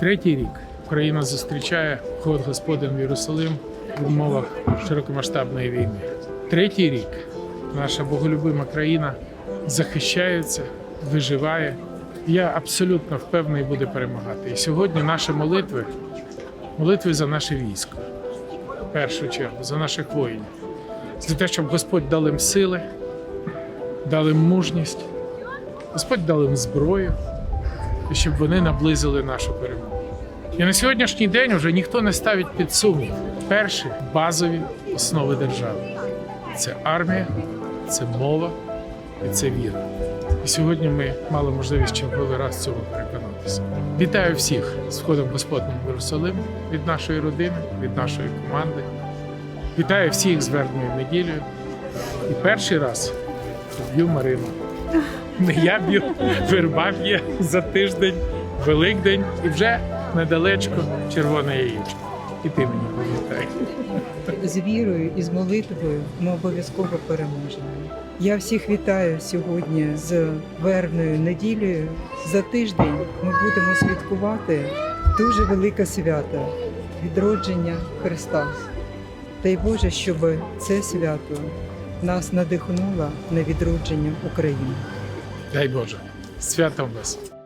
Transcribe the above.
Третій рік Україна зустрічає вход Господень в Єрусалим в умовах широкомасштабної війни. Третій рік наша боголюбима країна захищається, виживає. Я абсолютно впевнений буде перемагати. І сьогодні наші молитви, молитви за наше військо, в першу чергу, за наших воїнів, за те, щоб Господь дав їм сили, дав їм мужність, Господь дав їм зброю, щоб вони наблизили нашу перемогу. І на сьогоднішній день вже ніхто не ставить під сумнів перші базові основи держави: це армія, це мова і це віра. І сьогодні ми мали можливість черговий раз в цьому переконатися. Вітаю всіх з входом Господнім в Єрусалим від нашої родини, від нашої команди. Вітаю всіх з вербною неділею. І перший раз б'ю Марину. Я б'ю, верба за тиждень, Великдень і вже недалечко червоне яєчко. І ти мені пам'ятай. з вірою і з молитвою ми обов'язково переможемо. Я всіх вітаю сьогодні з вербною неділею. За тиждень ми будемо святкувати дуже велике свято відродження Христа. Дай Боже, щоб це свято нас надихнула на відродження України. Дай Боже, святом вас!